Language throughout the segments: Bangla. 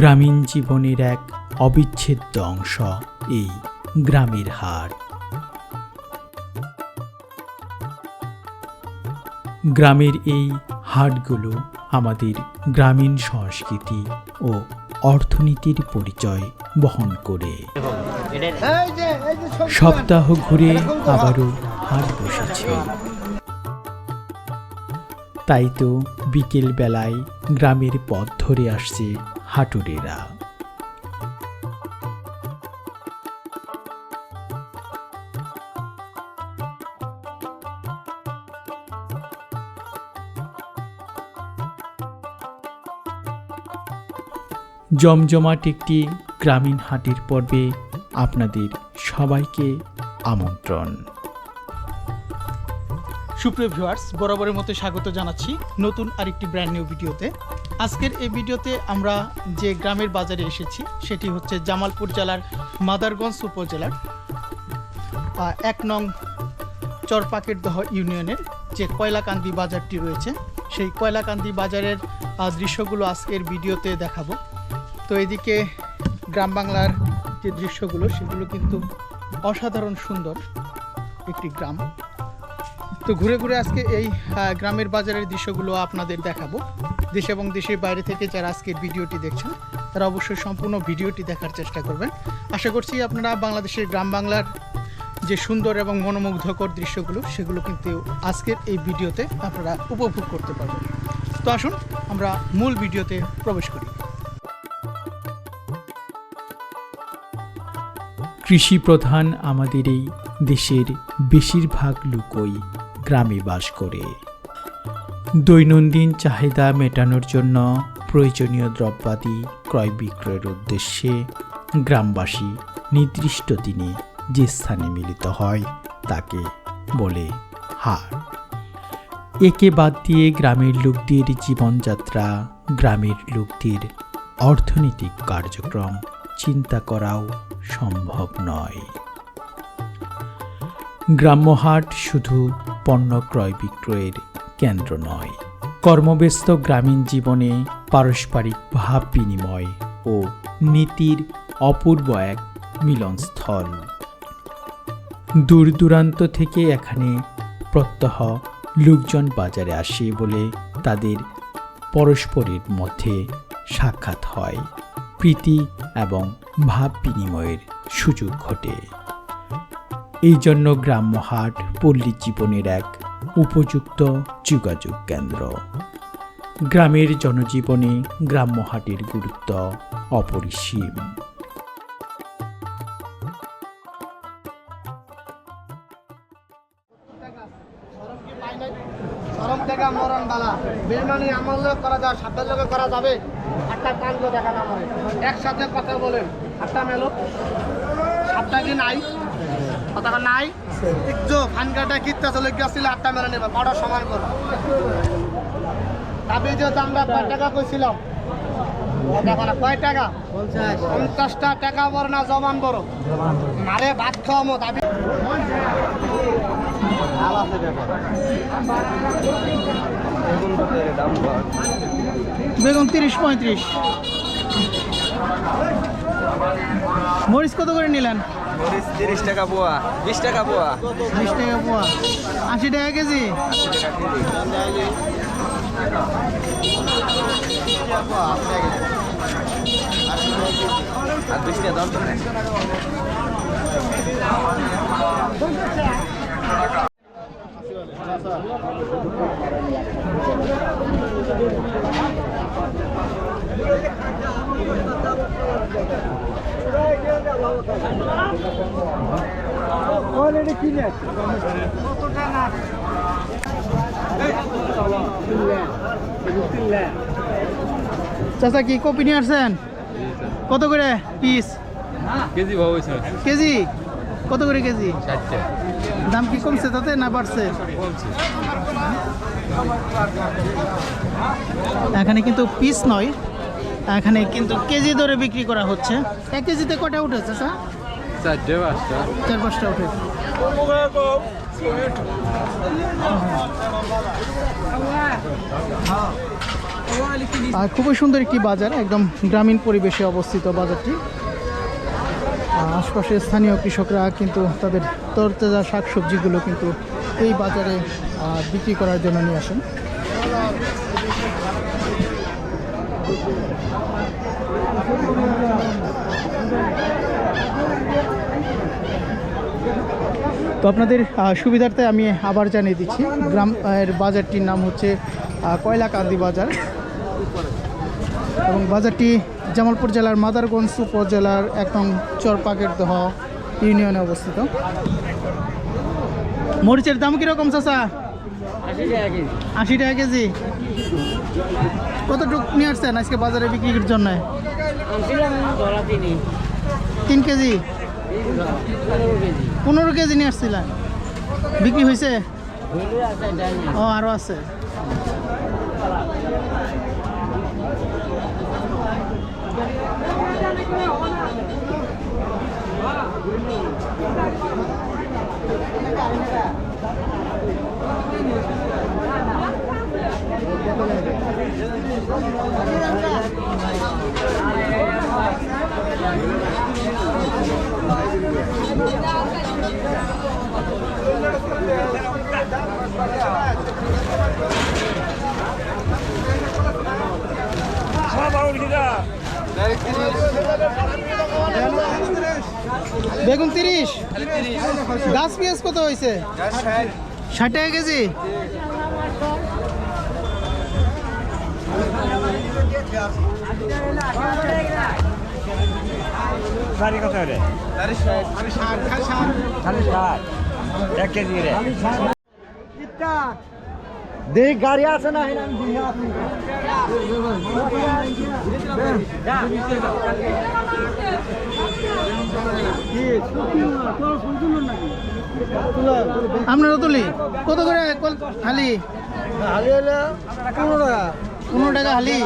গ্রামীণ জীবনের এক অবিচ্ছেদ্য অংশ এই গ্রামের হাট গ্রামের এই হাটগুলো আমাদের গ্রামীণ সংস্কৃতি ও অর্থনীতির পরিচয় বহন করে। সপ্তাহ ঘুরে আবারও হাট বসেছে। তাই তো বিকেল বেলায় গ্রামের পথ ধরে আসছে হাটুরেরা। জমজমাট একটি গ্রামীণ হাটের পর্বে আপনাদের সবাইকে আমন্ত্রণ। সুপ্রিয় ভিউয়ার্স, বরাবরের মতো স্বাগত জানাচ্ছি নতুন আরেকটি ব্র্যান্ড নিউ ভিডিওতে আজকের এই ভিডিওতে আমরা যে গ্রামের বাজারে এসেছি, সেটি হচ্ছে জামালপুর জেলার মাদারগঞ্জ উপজেলার এক নং চরপাকের দহ ইউনিয়নের যে কয়লাকান্দি বাজারটি রয়েছে, সেই কয়লাকান্দি বাজারের দৃশ্যগুলো আজকের ভিডিওতে দেখাবো। তো এদিকে গ্রাম বাংলার যে দৃশ্যগুলো, সেগুলো কিন্তু অসাধারণ সুন্দর একটি গ্রাম। তো ঘুরে ঘুরে আজকে এই গ্রামের বাজারের দৃশ্যগুলো আপনাদের দেখাবো। দেশ এবং দেশের বাইরে থেকে যারা আজকের ভিডিওটি দেখছেন, তারা অবশ্যই সম্পূর্ণ ভিডিওটি দেখার চেষ্টা করবেন। আশা করছি আপনারা বাংলাদেশের গ্রাম বাংলার যে সুন্দর এবং মনোমুগ্ধকর দৃশ্যগুলো, সেগুলো কিন্তু আজকের এই ভিডিওতে আপনারা উপভোগ করতে পারবেন। তো আসুন, আমরা মূল ভিডিওতে প্রবেশ করি। কৃষি প্রধান আমাদের এই দেশের বেশিরভাগ লোকই গ্রামে বাস করে। দৈনন্দিন চাহিদা মেটানোর জন্য প্রয়োজনীয় দ্রব্যাদি ক্রয় বিক্রয়ের উদ্দেশ্যে গ্রামবাসী নির্দিষ্ট দিনে যে স্থানে মিলিত হয়, তাকে বলে হাট। একে বাদ দিয়ে গ্রামের লোকদের জীবনযাত্রা, গ্রামের লোকদের অর্থনৈতিক কার্যক্রম চিন্তা করাও সম্ভব নয়। গ্রাম্যহাট শুধু পণ্য ক্রয় বিক্রয়ের কেন্দ্র নয়। কর্মব্যস্ত গ্রামীণ জীবনে পারস্পরিক ভাব বিনিময় ও নীতির অপূর্ব এক মিলনস্থল। দূর দূরান্ত থেকে এখানে প্রত্যহ লোকজন বাজারে আসে বলে তাদের পরস্পরের মধ্যে সাক্ষাৎ হয়। প্রীতি এবং ভাব বিনিময়ের সুযোগ ঘটে। এই জন্য গ্রাম্য হাট পল্লী জীবনের এক উপযুক্ত যোগাযোগ কেন্দ্র। গ্রামের জনজীবনে গ্রাম্য হাটের গুরুত্ব অপরিসীম। মরণ লোক করা করা যাবে। একসাথে কথা বলেন। একটা মেলো। সাতটা কি নাই? কথা নাই? একটু ফানকাটা কিত্তা চলে গেছিল আটটা মেলে নেবে সমান করো। তবে যে আমরা কয় টাকা কইছিলাম? কয় টাকা? পঞ্চাশটা টাকা বড় না জমান বড়? মারে ভাত ব্যাপার বেগুন তিরিশ পঁয়ত্রিশ। মরিচ কত করে নিলেন? মরিচ তিরিশ টাকা পোয়া বিশ টাকা পোয়া। বিশ টাকা পোয়া। আশি টাকা কেজি? আর বিশ টাকা চাচা কি কপি নিয়ে আসছেন? কত করে পিস কেজি কেজি? কত করে কেজি? দাম কি কমছে তাতে না বাড়ছে? এখানে কিন্তু পিস নয় এখানে কিন্তু কেজি ধরে বিক্রি করা হচ্ছে। এক কেজিতে কটা উঠেছে স্যার চারটে পাঁচটা। চার পাঁচটা উঠে আর খুবই সুন্দর একটি বাজার, একদম গ্রামীণ পরিবেশে অবস্থিত বাজারটি। আশপাশের স্থানীয় কৃষকরা কিন্তু তাদের তরতাজা শাকসবজিগুলো কিন্তু এই বাজারে বিক্রি করার জন্য নিয়ে আসেন। তো আপনাদের সুবিধার্থে আমি আবার জানিয়ে দিচ্ছি গ্রাম এর বাজারটির নাম হচ্ছে কয়লাকান্দি বাজার। এবং বাজারটি জামালপুর জেলার মাদারগঞ্জ উপজেলার একদম চরপাকের দহ ইউনিয়নে অবস্থিত। মরিচের দাম কীরকম চাচা? আশি টাকা কেজি। কতটুক নিয়ে আসছেন আজকে বাজারে বিক্রির জন্য? তিন কেজি। পনেরো কেজি নিয়ে আসছিলেন বিক্রি হয়েছে? ও আরও আছে। বেগুন তিরিশ। গাছ পেঁয়াজ কত হয়েছে? ষাট টাকা কেজি। সারি কত রে সাড়ে ষাট এক কেজি রে দেখ গাড়ি আছে না? আপনারা তুলি কত করে কল- হালি? হালি পনেরো টাকা। পনেরো টাকা হালি?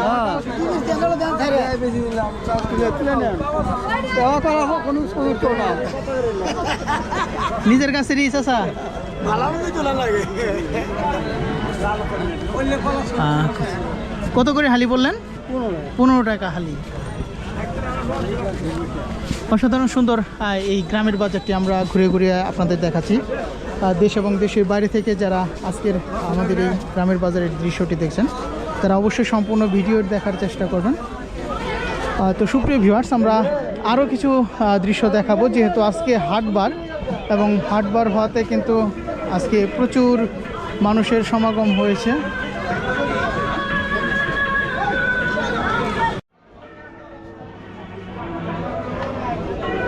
করা কোনো নিজের কাছে রিস আসা কত করে হালি বললেন? পনেরো টাকা হালি। অসাধারণ সুন্দর এই গ্রামের বাজারটি আমরা ঘুরে ঘুরে আপনাদের দেখাচ্ছি। দেশ এবং দেশের বাইরে থেকে যারা আজকের আমাদের এই গ্রামের বাজারের দৃশ্যটি দেখছেন, তারা অবশ্যই সম্পূর্ণ ভিডিও দেখার চেষ্টা করবেন। তো সুপ্রিয় ভিউয়ার্স আমরা আরও কিছু দৃশ্য দেখাবো, যেহেতু আজকে হাটবার এবং হাটবার হওয়াতে কিন্তু আজকে প্রচুর মানুষের সমাগম হয়েছে।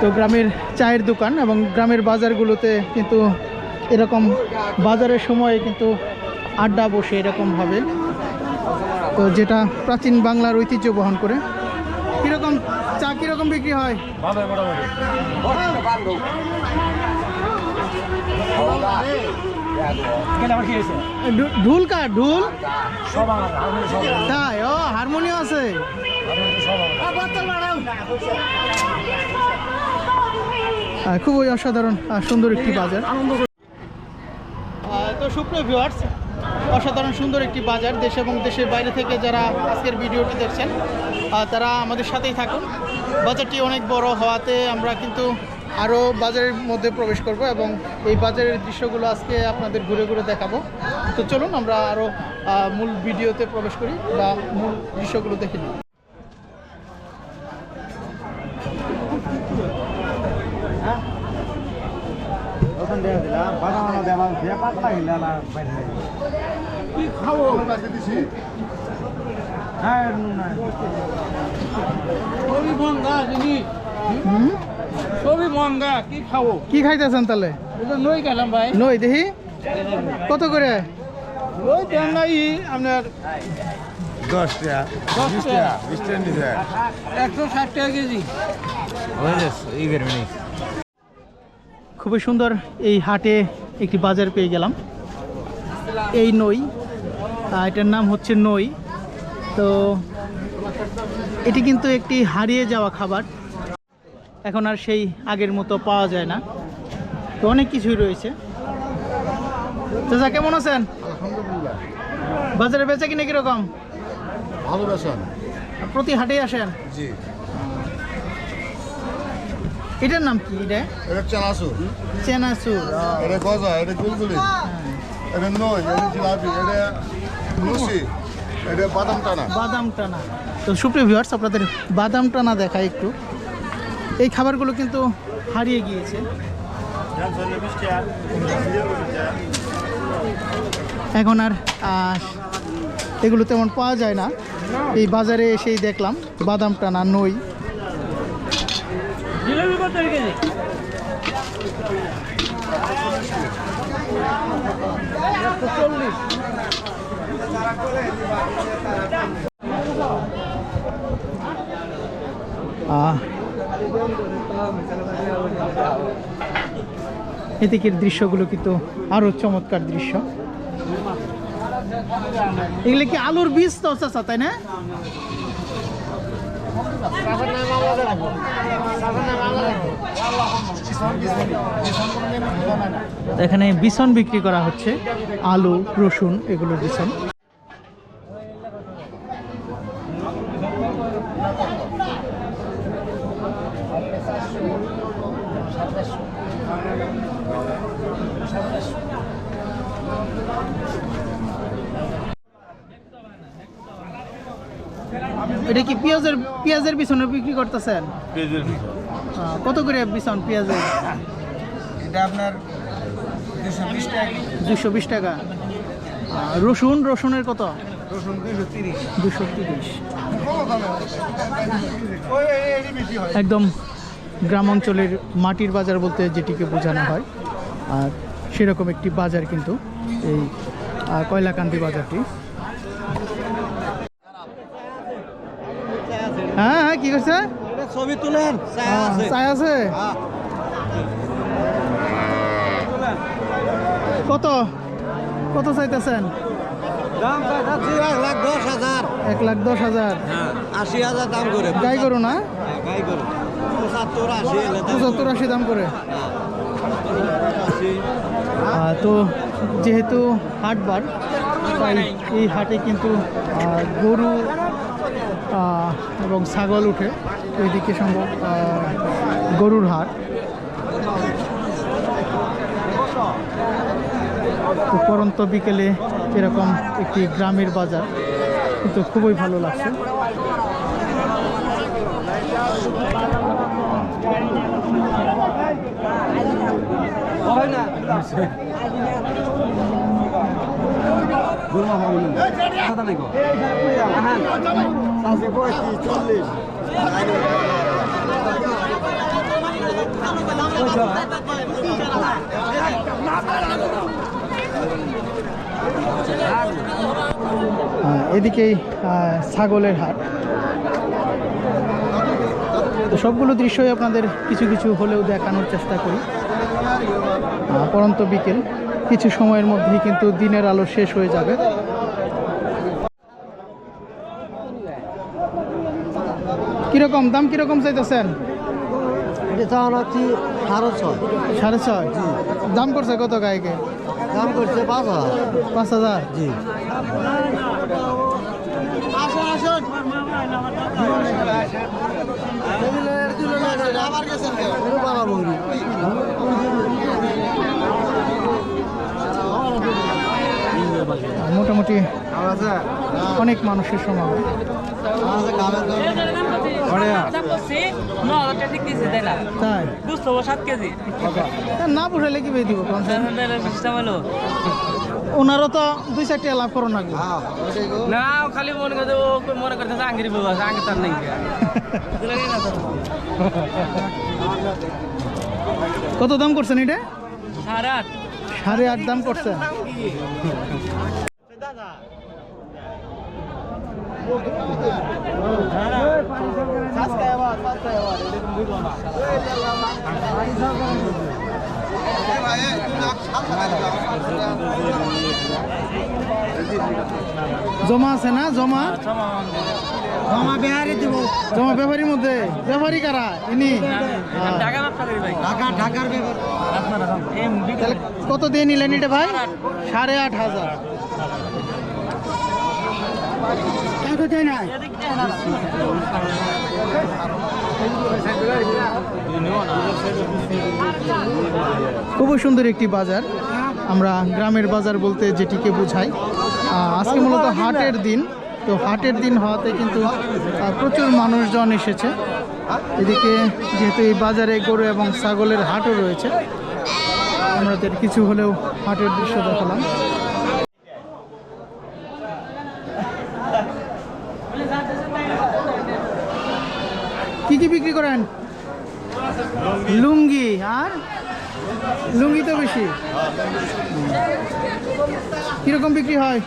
তো গ্রামের চায়ের দোকান এবং গ্রামের বাজারগুলোতে কিন্তু এরকম বাজারের সময় কিন্তু আড্ডা বসে এরকমভাবে তো যেটা প্রাচীন বাংলার ঐতিহ্য বহন করে। কীরকম চা কীরকম বিক্রি হয়? ঢুল কার ঢুল? তাই ও হারমোনিয়াম আছে। খুবই অসাধারণ সুন্দর একটি বাজার। তো সুপ্রিয় ভিউয়ার্স অসাধারণ সুন্দর একটি বাজার দেশ এবং দেশের বাইরে থেকে যারা আজকের ভিডিওটি দেখছেন তারা আমাদের সাথেই থাকুন। বাজারটি অনেক বড় হওয়াতে আমরা কিন্তু আরও বাজারের মধ্যে প্রবেশ করব এবং এই বাজারের দৃশ্যগুলো আজকে আপনাদের ঘুরে ঘুরে দেখাবো। তো চলুন আমরা আরও মূল ভিডিওতে প্রবেশ করি বা মূল দৃশ্যগুলো দেখে নিই। হ্যাঁ। খুবই মহঙ্গা কি খাব? কি খাইতেছেন তাহলে? নই গেলাম ভাই। নই দেখি। কত করে? ওই আপনার দশ টাকা। দশ টাকা। বিশ টাকা একশো ষাট টাকা কেজি। খুবই সুন্দর এই হাটে একটি বাজার পেয়ে গেলাম। এই নই এটার নাম হচ্ছে নই। তো এটি কিন্তু একটি হারিয়ে যাওয়া খাবার। এখন আর সেই আগের মতো পাওয়া যায় না। তো অনেক কিছুই রয়েছে। চাচা কেমন আছেন? বাজারে বেচা কিনে কীরকম? ভালো বেসন প্রতি হাটে আসেন? জি। এটার নাম কি এটা? এটা চানাচুর। চেনাচুর এটা গজা এটা গুলগুলি। এটা নই এটা জিলাপি এটা লুচি এটা বাদাম টানা। বাদাম টানা। তো সুপ্রিয় ভিউয়ার্স আপনাদের বাদাম টানা দেখায় একটু। এই খাবারগুলো কিন্তু হারিয়ে গিয়েছে। এখন আর এগুলো তেমন পাওয়া যায় না। এই বাজারে এসেই দেখলাম বাদাম টানা নই। আহ, এদিকের দৃশ্যগুলো কিন্তু আরও চমৎকার দৃশ্য। এগুলো কি আলুর বীজ তো তাই না? এখানে বিছন বিক্রি করা হচ্ছে, আলু, রসুন, এগুলোর বিছন এটা কি পেঁয়াজের পেঁয়াজের বিছনে বিক্রি করতেছেন? আহ, কত করে বিছন পেঁয়াজের? এটা আপনার দুশো বিশ টাকা রসুন রসুনের কত? দুশো তিরিশ। একদম গ্রাম অঞ্চলের মাটির বাজার বলতে যেটিকে বোঝানো হয়। আর সেরকম একটি বাজার কিন্তু এই কয়লাকান্দি বাজারটি। হ্যাঁ হ্যাঁ কি করছে? ছবি তুলেন চাই আছে। কত? কত চাইতেছেন? এক লাখ দশ হাজার। হ্যাঁ আশি হাজার দাম করে। গাই করো না? হ্যাঁ, গাই করে পঁচাত্তর আশি দাম করে। তো যেহেতু হাটবার এই হাটে কিন্তু গরু এবং ছাগল উঠে ওইদিকে সম্ভব গরুর হাট তো পরন্ত বিকেলে এরকম একটি গ্রামের বাজার, কিন্তু খুবই ভালো লাগছে। পঁয়ত্রিশ চল্লিশ। এদিকেই ছাগলের হাট। তো সবগুলো দৃশ্যই আপনাদের কিছু কিছু হলেও দেখানোর চেষ্টা করি। পরন্ত বিকেল। কিছু সময়ের মধ্যেই কিন্তু দিনের আলো শেষ হয়ে যাবে। কীরকম? দাম কীরকম চাইতেছেন? এটা চাওয়ান হচ্ছে সাড়ে ছয়। সাড়ে ছয়? দাম করছে কত গায়কে? দাম করছে পাঁচ হাজার। পাঁচ হাজার? জি। মোটামুটি অনেক মানুষের সমাগম। তাই? তা না পুষাইলে কি বেয়ে দিব ওনারও তো দুই চারটে লাভ করো না না খালি মনে করতে ও মনে করতেছে আঙ্গিরি বউ আছে আঙ্গি তার নেই কত দাম করছেন এটা? সাড়ে আট। সাড়ে আট দাম করছেন। জমা আছে না? জমা? জমা বেহারি দিব। জমা ব্যাপারীর মধ্যে। ব্যাপারী কারা? ইনি? ঢাকা, ঢাকার কত দিয়ে নিলেন এটা ভাই? সাড়ে আট হাজার। খুবই সুন্দর একটি বাজার। আমরা গ্রামের বাজার বলতে যেটিকে বোঝাই। আজকে মূলত হাটের দিন। তো হাটের দিন হওয়াতে কিন্তু প্রচুর মানুষজন এসেছে। এদিকে যেহেতু এই বাজারে গরু এবং ছাগলের হাটও রয়েছে আমাদের কিছু হলেও হাটের দৃশ্য দেখালাম কি করেন লুঙ্গি আর? লুঙ্গি তো বেশি। কীরকম বিক্রি হয়?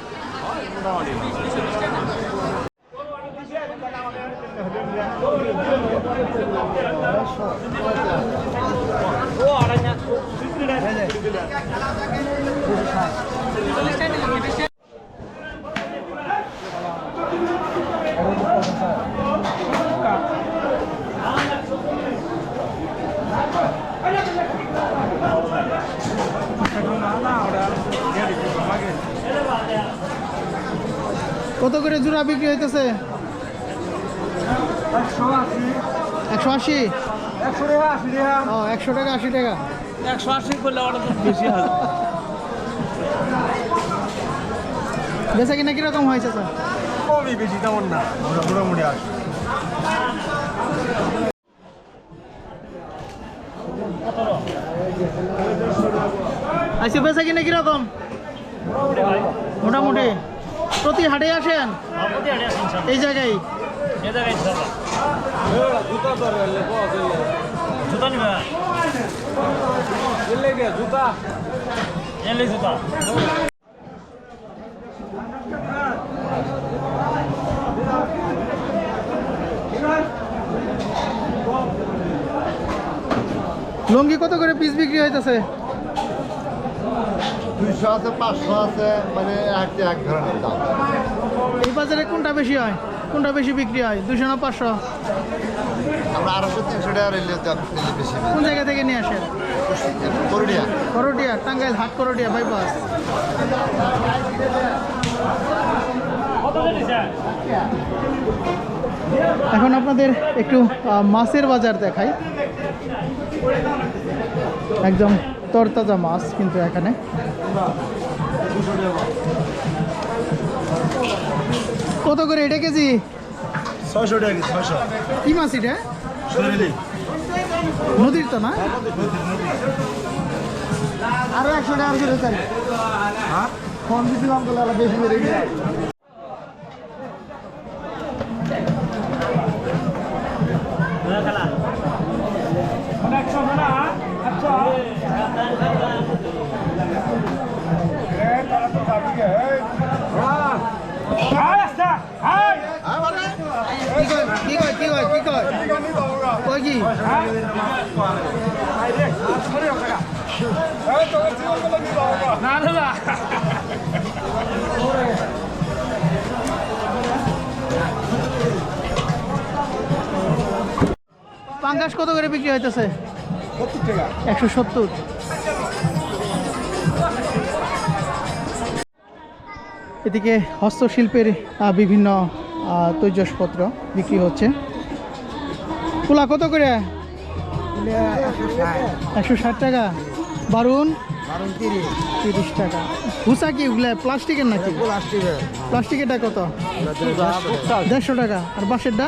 কত করে জোড়া বিক্রি হইতেছে? একশো আশি। ও একশো টাকা আশি টাকা। একশো আশি করলে ওটা তো বেশি হবে বেচা কিনা কীরকম হয়েছে স্যার? কমই বেশি তেমন না। মোটামুটি আসি আইসি বেচা কিনা কীরকম? মোটামুটি। প্রতি হাটে আসেন? এই জায়গায়? লুঙ্গি কত করে পিস বিক্রি হইতেছে? দুইশো আছে পাঁচশো আছে মানে একটা এক ধরনের দাম। এই বাজারে কোনটা বেশি হয়? কোনটা বেশি বিক্রি হয়? দুশো না পাঁচশো? আমরা আড়াইশো তিনশো টাকা রেলে বেশি কোন জায়গা থেকে নিয়ে আসেন? করুড়িয়া করটিয়া টাঙ্গাইল হাট করটিয়া বাইপাস। এখন আপনাদের একটু মাছের বাজার দেখাই। একদম তরতাজা মাছ কিন্তু এখানে। কত করে এটা কেজি? ছয়শো টাকা ছয়শো। কি মাছ এটা? নদীর তো না? আরও একশো টাকা করে চাই। কম দিছিলাম তো লালা বেশি মেরে পাঙ্গাস কত করে বিক্রি হইতেছে? একশো সত্তর। এদিকে হস্তশিল্পের বিভিন্ন তৈজসপত্র বিক্রি হচ্ছে। কুলা কত করে? একশো ষাট টাকা। বারুন? তিরিশ টাকা। হুসা কি ওগুলা প্লাস্টিকের নাকি? প্লাস্টিকেরটা কত? দেড়শো টাকা। আর বাঁশেরটা?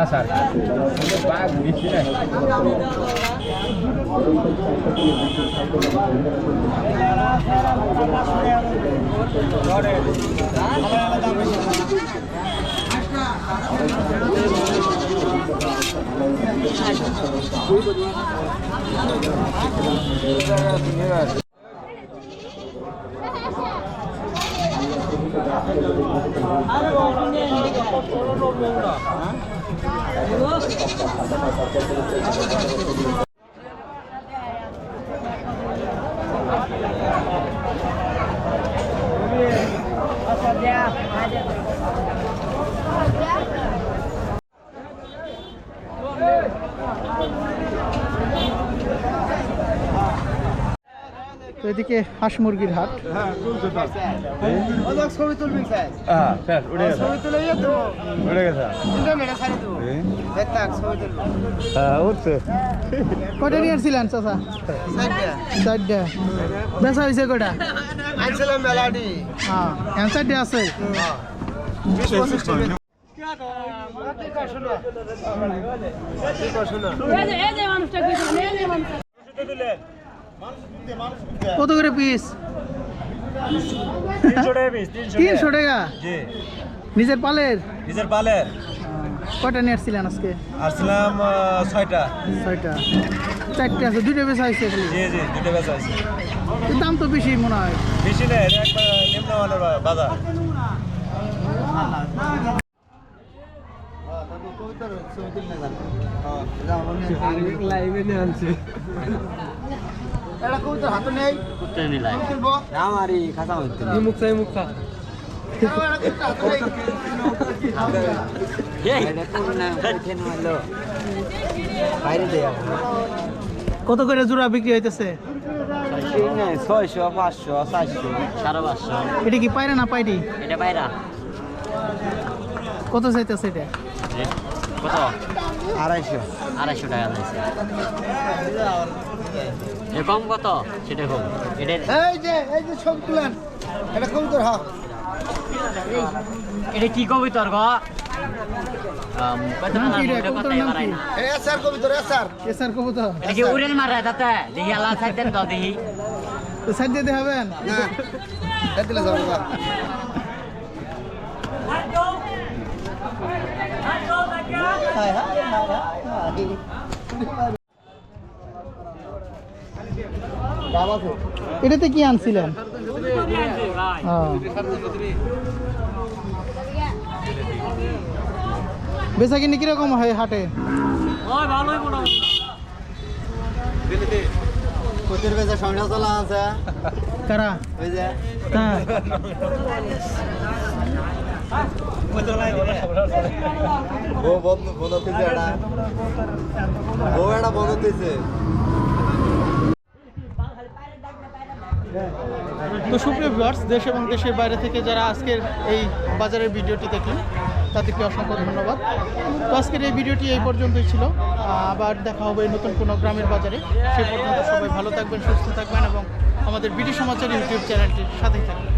আসার বাঘ দিচ্ছি না তো どこから見ても。ছবি তুলবো। হ্যাঁ উঠছে। কয়টা নিয়ে আসছিলেন চাচা? চারটা। বেচা হয়েছে মেলাডি হ্যাঁ চারটে আছে। কত করে পিস তিনশো টাকা নিজের পালের? নিজের পালের। কয়টা নিয়ে আসছিলেন আজকে? আসছিলাম ছয়টা। ছয়টা। চারটে আছে দুইটা বেচা হয়েছে জি জি দুটো বেচা আছে তো দাম তো বেশি মনে হয়। বেশি এটা একবার নিম্নমানের বাজার। এটা কবিতা হাতে নেই। কুত্তে নিলাই আমারই খাতা হইতো মুখ চাই মুখ খা। এটা কবিতা হাতে নেই। বাইরে দে। কত করে জোড়া বিক্রি হইতেছে? ছয়শো পাঁচশো চারশো। সাড়ে পাঁচশো। এটা কি পায়রা না পাইরি এটা বাইরা কত চাইতেছে এটা? কত? আড়াইশো। আড়াইশো টাকা লাগছে এ কম কত? সেটা কম। এটা এই যে এই যে ছবি তুলেন। এটা কবিতা হা। এটা কি কবি তোর গো? আম, কত নাম কি এটা हाँ, কবুতরের কথাই নাম বাড়াই কি? না। এ রে স্যার এসার কবুতর। এটা কি উড়েল মারা তাতে? দেখি আল্লাহ তো দেখি। তো সাইড দিতে হবেন না। এটা দিলে যাবে না এটাতে কি আনছিলেন। বেচা কিনি কীরকম হয় হাটে? ওই ভালোই মোটামুটি। কোচের বেজা সংসার চলা আছে। কারা? ওই যে। হ্যাঁ বন্ধ বন্ধ হতেছে এটা বন্ধ তো সুপ্রিয় ভিউয়ার্স, দেশ এবং দেশের বাইরে থেকে যারা আজকের এই বাজারের ভিডিওটি দেখলেন, তাদেরকে অসংখ্য ধন্যবাদ। তো আজকের এই ভিডিওটি এই পর্যন্তই ছিল। আবার দেখা হবে নতুন কোনো গ্রামের বাজারে। সে পর্যন্ত সবাই ভালো থাকবেন, সুস্থ থাকবেন এবং আমাদের বিডি সমাচার ইউটিউব চ্যানেলটির সাথেই থাকবেন।